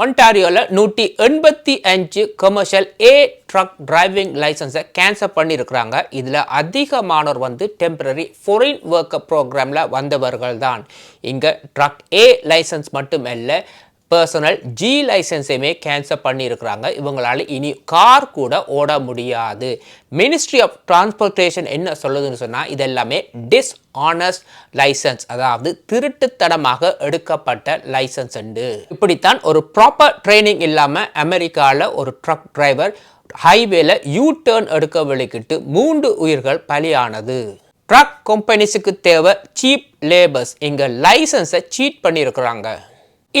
ஒன்டாரியோவில் நூற்றி எண்பத்தி அஞ்சு கமர்ஷியல் ஏ ட்ரக் டிரைவிங் லைசன்ஸை கேன்சல் பண்ணியிருக்கிறாங்க இதில் அதிகமானோர் வந்து டெம்பரரி ஃபாரின் ஒர்க் ப்ரோக்ராமில் வந்தவர்கள் தான் இங்கே ட்ரக் ஏ லைசன்ஸ் மட்டும் இல்லை பர்சனல் ஜி லைசன்ஸையுமே கேன்சல் பண்ணியிருக்கிறாங்க. இவங்களால இனி கார் கூட ஓட முடியாது. மினிஸ்ட்ரி ஆஃப் டிரான்ஸ்போர்ட்டேஷன் என்ன சொல்லுதுன்னு சொன்னால் இதெல்லாமே டிஸ்ஆனஸ்ட் லைசன்ஸ் அதாவது திருட்டுத்தனமாக எடுக்கப்பட்ட லைசன்ஸ் உண்டு. இப்படித்தான் ஒரு ப்ராப்பர் ட்ரைனிங் இல்லாமல் அமெரிக்காவில் ஒரு ட்ரக் டிரைவர் ஹைவேல யூ டேர்ன் எடுக்க விளக்கிட்டு மூன்று உயிர்கள் பலியானது. ட்ரக் கம்பெனிஸுக்கு தேவை சீப் லேபர்ஸ் இங்கே லைசன்ஸை சீட் பண்ணியிருக்கிறாங்க.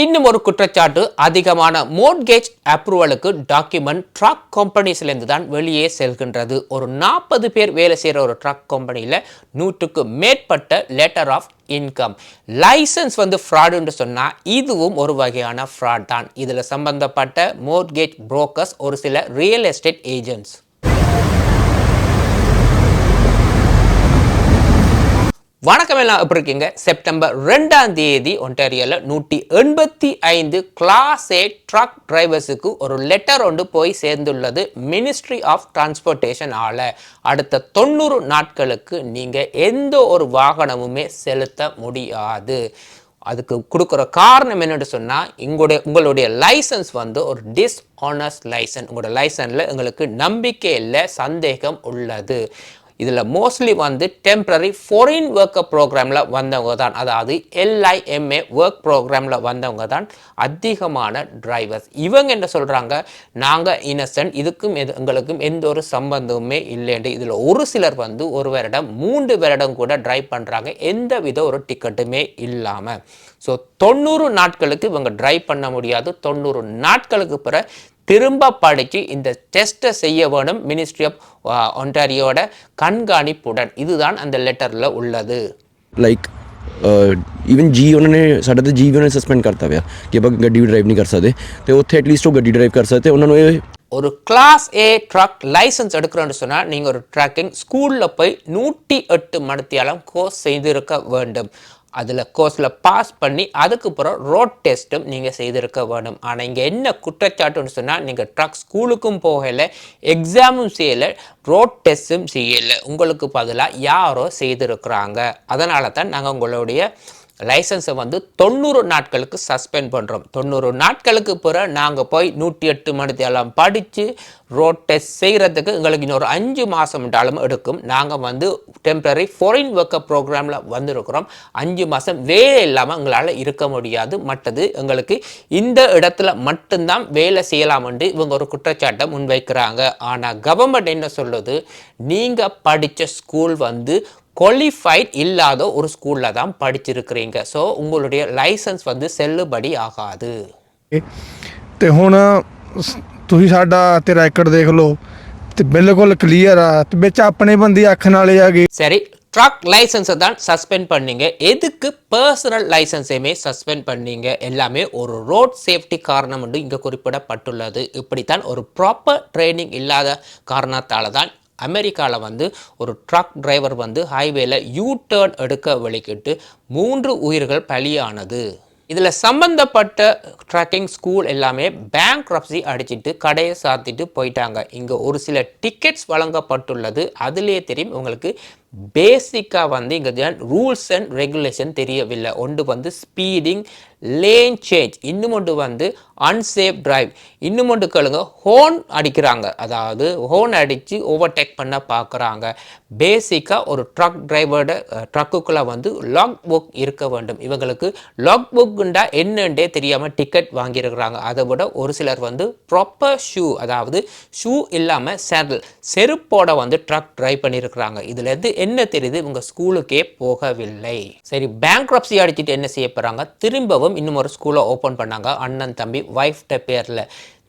இன்னும் ஒரு குற்றச்சாட்டு. அதிகமான மோட்கேஜ் அப்ரூவலுக்கு டாக்குமெண்ட் ட்ரக் கம்பெனிஸ்லேருந்து தான் வெளியே செல்கின்றது. ஒரு நாற்பது பேர் வேலை செய்கிற ஒரு ட்ரக் கம்பெனியில் நூற்றுக்கு மேற்பட்ட லெட்டர் ஆஃப் இன்கம் லைசன்ஸ் வந்து ஃப்ராடுன்னு சொன்னால் இதுவும் ஒரு வகையான ஃப்ராட் தான். இதில் சம்பந்தப்பட்ட மோட்கேஜ் புரோக்கர்ஸ் ஒரு சில ரியல் எஸ்டேட் ஏஜென்ட்ஸ் வணக்கம் எல்லாம் எப்படி இருக்கீங்க? செப்டம்பர் ரெண்டாம் தேதி ஒன்டாரியோவில் நூற்றி எண்பத்தி ஐந்து கிளாஸ் ஏ ட்ரக் டிரைவர்ஸுக்கு ஒரு லெட்டர் ஒன்று போய் சேர்ந்துள்ளது. மினிஸ்ட்ரி ஆஃப் டிரான்ஸ்போர்ட்டேஷன் ஆல. அடுத்த தொண்ணூறு நாட்களுக்கு நீங்கள் எந்த ஒரு வாகனமுமே செலுத்த முடியாது. அதுக்கு கொடுக்குற காரணம் என்னென்னு சொன்னால் எங்களுடைய உங்களுடைய லைசன்ஸ் வந்து ஒரு டிஸ்ஆனஸ்ட் லைசன்ஸ் உங்களோட லைசன்ஸில் எங்களுக்கு நம்பிக்கை இல்லை சந்தேகம் உள்ளது. இதில் மோஸ்ட்லி வந்து டெம்பரரி ஃபாரின் ஒர்க்கர் ப்ரோக்ராமில் வந்தவங்க தான். அதாவது எல்ஐஎம்ஏ ஒர்க் ப்ரோக்ராமில் வந்தவங்க தான் அதிகமான டிரைவர்ஸ் இவங்க என்ன சொல்கிறாங்க நாங்கள் இனசென்ட் இதுக்கும் எது எங்களுக்கும் எந்த ஒரு சம்பந்தமுமே இல்லைண்டு இதில் ஒரு சிலர் வந்து ஒரு வருடம் மூன்று வருடம் கூட டிரைவ் பண்ணுறாங்க எந்த வித ஒரு டிக்கெட்டுமே இல்லாமல் ஸோ தொண்ணூறு நாட்களுக்கு இவங்க டிரைவ் பண்ண முடியாது. தொண்ணூறு நாட்களுக்கு பிறகு திரும்ப படித்து இந்த டெஸ்ட்டை செய்ய வேணும் மினிஸ்ட்ரி ஆஃப் ஒன்டாரியோட கண்காணிப்புடன் இதுதான் அந்த லெட்டரில் உள்ளது ਲਾਈਕ ਇਵਨ ਜੀ ਉਹਨਾਂ ਨੇ ਸਾਡਾ ਤਾਂ ਜੀ ਵੀ ਉਹਨਾਂ ਨੇ ਸਸਪੈਂਡ ਕਰਤਾ ਪਿਆ ਕਿ ਆਪਾਂ ਗੱਡੀ ਵੀ ਡਰਾਈਵ ਨਹੀਂ ਕਰ ਸਕਦੇ ਤੇ ਉੱਥੇ ਐਟਲੀਸਟ ਉਹ ਗੱਡੀ ਡਰਾਈਵ ਕਰ ਸਕਦੇ ਤੇ ਉਹਨਾਂ ਨੂੰ ਇਹ ஒரு கிளாஸ் ஏ ட்ரக் லைசன்ஸ் எடுக்கிறோன்னு சொன்னால் நீங்கள் ஒரு ட்ரக்கிங் ஸ்கூலில் போய் நூற்றி எட்டு மணித்தியாலம் கோர்ஸ் செய்திருக்க வேண்டும் அதில் கோர்ஸில் பாஸ் பண்ணி அதுக்கப்புறம் ரோட் டெஸ்ட்டும் நீங்கள் செய்திருக்க வேணும் ஆனால் இங்கே என்ன குற்றச்சாட்டுன்னு சொன்னால் நீங்கள் ட்ரக் ஸ்கூலுக்கும் போகலை எக்ஸாமும் செய்யலை ரோட் டெஸ்ட்டும் செய்யலை. உங்களுக்கு பதிலாக யாரோ செய்திருக்கிறாங்க. அதனால தான் நாங்கள் உங்களுடைய லைசன்ஸை வந்து தொண்ணூறு நாட்களுக்கு சஸ்பெண்ட் பண்ணுறோம் தொண்ணூறு நாட்களுக்கு பிறகு நாங்கள் போய் நூற்றி எட்டு மணித்தையெல்லாம் படித்து ரோட் டெஸ்ட் செய்கிறதுக்கு எங்களுக்கு இன்னொரு அஞ்சு மாதம்ட்டாலும் எடுக்கும். நாங்கள் வந்து டெம்பரரி ஃபாரின் ஒர்க்கர் ப்ரோக்ராமில் வந்திருக்கிறோம். அஞ்சு மாதம் வேலை இல்லாமல் எங்களால் இருக்க முடியாது. மற்றது எங்களுக்கு இந்த இடத்துல மட்டும்தான் வேலை செய்யலாம் என்று இவங்க ஒரு குற்றச்சாட்டை முன்வைக்கிறாங்க. ஆனால் கவர்மெண்ட் என்ன சொல்லுது? நீங்கள் படித்த ஸ்கூல் வந்து குவாலிஃபைட் இல்லாத ஒரு ஸ்கூலில் தான் படிச்சிருக்கிறீங்க ஸோ உங்களுடைய லைசன்ஸ் வந்து செல்லுபடி ஆகாது ਤੇ ਹੁਣ ਸ- ਤੁਸੀਂ ਸਾਡਾ ਤੇ ਰੈਕਡ ਦੇਖ ਲਓ ਤੇ ਬਿਲਕੁਲ ਕਲੀਅਰ ਆ ਤੇ ਵਿੱਚ ਆਪਣੇ ਬੰਦੇ ਆਖਣ ਵਾਲੇ ਆਗੇ சரி ட்ரக் லைசன்ஸை தான் சஸ்பெண்ட் பண்ணீங்க எதுக்கு பர்சனல் லைசன்ஸையுமே சஸ்பெண்ட் பண்ணீங்க எல்லாமே ஒரு ரோட் சேஃப்டி காரணம் என்று இங்கே குறிப்பிடப்பட்டுள்ளது இப்படித்தான் ஒரு ப்ராப்பர் ட்ரைனிங் இல்லாத காரணத்தால் தான் அமெரிக்காவில் வந்து ஒரு ட்ரக் டிரைவர் வந்து ஹைவேல யூ டேர்ன் எடுக்க வழிக்கிட்டு மூன்று உயிர்கள் பலியானது. இதில் சம்பந்தப்பட்ட ட்ரக்கிங் ஸ்கூல் எல்லாமே பேங்க் ரப்சி அடிச்சிட்டு கடையை சாத்திட்டு போயிட்டாங்க. இங்கே ஒரு சில டிக்கெட்ஸ் வழங்கப்பட்டுள்ளது. அதுலேயே தெரியும் உங்களுக்கு பேசிக்காக வந்து இங்கே ரூல்ஸ் அண்ட் ரெகுலேஷன் தெரியவில்லை. ஒன்று வந்து ஸ்பீடிங் லேன் சேஞ்ச் இன்னும் ஒன்று வந்து அன்சேஃப் டிரைவ் இன்னும் ஒன்று கேளுங்க ஹோன் அடிக்கிறாங்க. அதாவது ஹோன் அடித்து ஓவர்டேக் பண்ண பார்க்குறாங்க. பேசிக்காக ஒரு ட்ரக் டிரைவரோட ட்ரக்குக்குள்ளே வந்து லாக் புக் இருக்க வேண்டும். இவங்களுக்கு லாக் புக்குண்டா என்னன்றே தெரியாமல் டிக்கெட் வாங்கியிருக்கிறாங்க. அதை விட ஒரு சிலர் வந்து ப்ராப்பர் ஷூ அதாவது ஷூ இல்லாமல் சேரல் செருப்போட வந்து ட்ரக் டிரைவ் பண்ணியிருக்கிறாங்க. இதுலேருந்து என்ன தெரியுது? இவங்க ஸ்கூலுக்கே போகவில்லை. சரி பேங்க் ரப்சி அடிச்சுட்டு என்ன செய்ய போகிறாங்க திரும்பவும் இன்னும் ஒரு ஸ்கூலை ஓப்பன் பண்ணாங்க. அண்ணன் தம்பி ஒய்ஃப்ட பேரில்.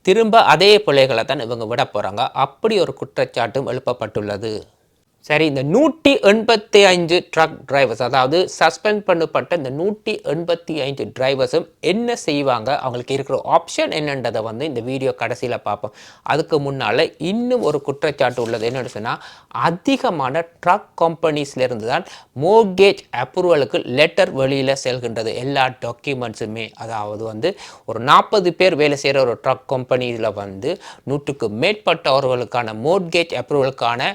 திரும்ப அதே பிள்ளைகளை தான் இவங்க விட போகிறாங்க அப்படி ஒரு குற்றச்சாட்டும் எழுப்பப்பட்டுள்ளது. சரி இந்த நூற்றி எண்பத்தி ஐந்து ட்ரக் டிரைவர்ஸ் அதாவது சஸ்பெண்ட் பண்ணப்பட்ட இந்த நூற்றி எண்பத்தி ஐந்து டிரைவர்ஸும் என்ன செய்வாங்க? அவங்களுக்கு இருக்கிற ஆப்ஷன் என்னன்றதை வந்து இந்த வீடியோ கடைசியில் பார்ப்போம். அதுக்கு முன்னால் இன்னும் ஒரு குற்றச்சாட்டு உள்ளது. என்னென்னு சொன்னால் அதிகமான ட்ரக் கம்பெனிஸ்லேருந்து தான் மோர்கேஜ் அப்ரூவலுக்கு லெட்டர் வெளியில் செல்கின்றது. எல்லா டாக்குமெண்ட்ஸுமே அதாவது வந்து ஒரு நாற்பது பேர் வேலை செய்கிற ஒரு ட்ரக் கம்பெனியில் வந்து நூற்றுக்கு மேற்பட்டவர்களுக்கான மோர்கேஜ் அப்ரூவலுக்கான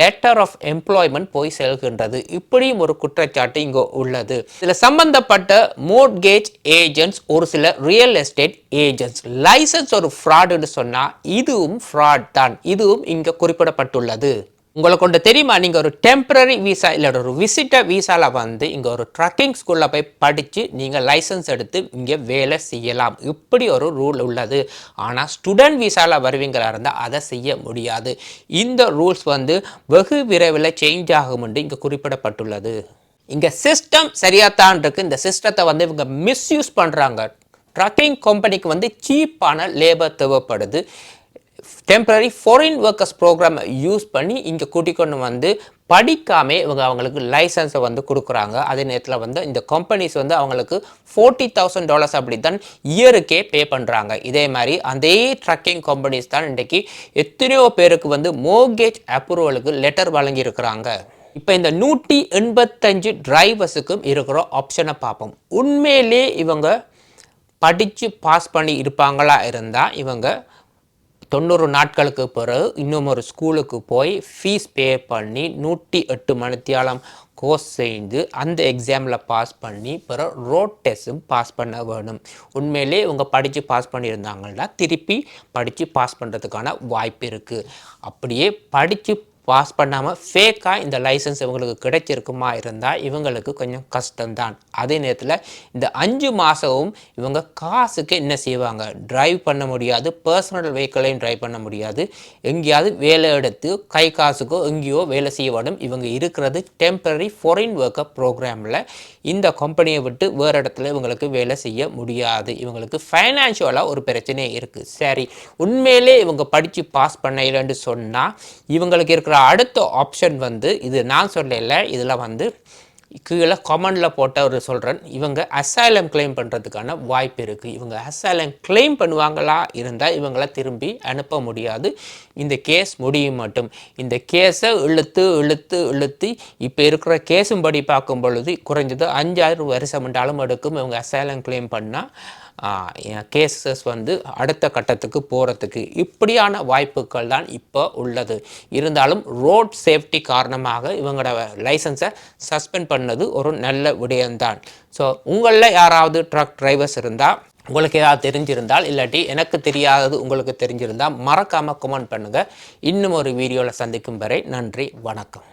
லெட்டர் ஆஃப் எம்ப்ளாய்மெண்ட் போய் செல்கின்றது. இப்படியும் ஒரு குற்றச்சாட்டு இங்கே உள்ளது. இதில் சம்பந்தப்பட்ட மோட்கேஜ் ஏஜென்ட்ஸ் ஒரு சில ரியல் எஸ்டேட் ஏஜென்ட்ஸ் லைசன்ஸ் ஒரு ஃப்ராடுன்னு சொன்னால் இதுவும் ஃப்ராட் தான். இதுவும் இங்கே குறிப்பிடப்பட்டுள்ளது. உங்களுக்கு ஒன்று தெரியுமா? நீங்கள் ஒரு டெம்பரரி விசா இல்லை ஒரு விசிட்டர் விசாவில் வந்து இங்கே ஒரு ட்ரக்கிங் ஸ்கூலில் போய் படித்து நீங்கள் லைசன்ஸ் எடுத்து இங்கே வேலை செய்யலாம். இப்படி ஒரு ரூல் உள்ளது. ஆனால் ஸ்டூடெண்ட் விசாவில் வருவீங்களா இருந்தால் அதை செய்ய முடியாது. இந்த ரூல்ஸ் வந்து வெகு விரைவில் சேஞ்ச் ஆகும் என்று இங்கே குறிப்பிடப்பட்டுள்ளது. இங்கே சிஸ்டம் சரியாத்தான் இருக்குது இந்த சிஸ்டத்தை வந்து இவங்க மிஸ்யூஸ் பண்ணுறாங்க ட்ரக்கிங் கம்பெனிக்கு வந்து சீப்பான லேபர் தேவைப்படுது. டெம்பரரி ஃபாரின் ஒர்க்கர்ஸ் ப்ரோக்ராமை யூஸ் பண்ணி இங்கே கூட்டிக்கொண்டு வந்து படிக்காமே இவங்க அவங்களுக்கு லைசன்ஸை வந்து கொடுக்குறாங்க. அதே நேரத்தில் வந்து இந்த கம்பெனிஸ் வந்து அவங்களுக்கு ஃபோர்ட்டி தௌசண்ட் டாலர்ஸ் அப்படி தான் இயருக்கே பே பண்ணுறாங்க இதே மாதிரி அதே ட்ரக்கிங் கம்பெனிஸ் தான் இன்றைக்கி எத்தனையோ பேருக்கு வந்து மோர்கேஜ் அப்ரூவலுக்கு லெட்டர் வழங்கியிருக்கிறாங்க. இப்போ இந்த நூற்றி எண்பத்தஞ்சு டிரைவர்ஸுக்கும் இருக்கிற ஆப்ஷனை பார்ப்போம். உண்மையிலே இவங்க படித்து பாஸ் பண்ணி இருப்பாங்களா இருந்தால் இவங்க தொண்ணூறு நாட்களுக்கு பிறகு இன்னும் ஒரு ஸ்கூலுக்கு போய் ஃபீஸ் பே பண்ணி நூற்றி எட்டு மணித்தியாலம் கோர்ஸ் செய்து அந்த எக்ஸாமில் பாஸ் பண்ணி பிறகு ரோட் டெஸ்ட்டும் பாஸ் பண்ண வேணும். உண்மையிலே இவங்க படித்து பாஸ் பண்ணியிருந்தாங்கன்னா திருப்பி படித்து பாஸ் பண்ணுறதுக்கான வாய்ப்பு இருக்குது அப்படியே படித்து பாஸ் பண்ணாமல் ஃபேக்காக இந்த லைசன்ஸ் இவங்களுக்கு கிடைச்சிருக்குமா இருந்தால் இவங்களுக்கு கொஞ்சம் கஷ்டம்தான். அதே நேரத்தில் இந்த அஞ்சு மாதமும் இவங்க காசுக்கு என்ன செய்வாங்க? ட்ரைவ் பண்ண முடியாது. பர்சனல் வெஹிக்கிளையும் ட்ரைவ் பண்ண முடியாது. எங்கேயாவது வேலை எடுத்து கை காசுக்கோ எங்கேயோ வேலை செய்ய வேணும் இவங்க இருக்கிறது டெம்பரரி ஃபாரின் ஒர்க்கர் ப்ரோக்ராமில் இந்த கம்பெனியை விட்டு வேறு இடத்துல இவங்களுக்கு வேலை செய்ய முடியாது. இவங்களுக்கு ஃபைனான்ஷியலாக ஒரு பிரச்சனை இருக்குது சரி உண்மையிலே இவங்க படித்து பாஸ் பண்ண இல்லைன்னு சொன்னால் இவங்களுக்கு இருக்கிற அடுத்த ஆப்ஷன் வந்து இது நான் சொல்லல இதில் வந்து கீழே கமெண்டில் போட்ட ஒரு சொல்கிறேன் இவங்க அசைலம் கிளைம் பண்ணுறதுக்கான வாய்ப்பு இருக்குது இவங்க அசைலம் கிளைம் பண்ணுவாங்களா இருந்தால் இவங்கள திரும்பி அனுப்ப முடியாது. இந்த கேஸ் முடியும் மட்டும். இந்த கேஸை இழுத்து இழுத்து இழுத்து இப்போ இருக்கிற கேஸும் படி பார்க்கும் பொழுது குறைஞ்சது அஞ்சாயிரம் வருஷம் என்றாலும் எடுக்கும். இவங்க அசைலம் கிளைம் பண்ணால் கேசஸ் வந்து அடுத்த கட்டத்துக்கு போகிறதுக்கு இப்படியான வாய்ப்புகள் தான் இப்போ உள்ளது. இருந்தாலும் ரோட் சேஃப்டி காரணமாக இவங்களோட லைசன்ஸை சஸ்பெண்ட் பண்ணது ஒரு நல்ல விடயம்தான். ஸோ உங்களில் யாராவது ட்ரக் டிரைவர்ஸ் இருந்தால் உங்களுக்கு ஏதாவது தெரிஞ்சிருந்தால் இல்லாட்டி எனக்கு தெரியாதது உங்களுக்கு தெரிஞ்சிருந்தால் மறக்காமல் கமெண்ட் பண்ணுங்கள் இன்னும் ஒரு வீடியோவில் சந்திக்கும் வரை நன்றி வணக்கம்.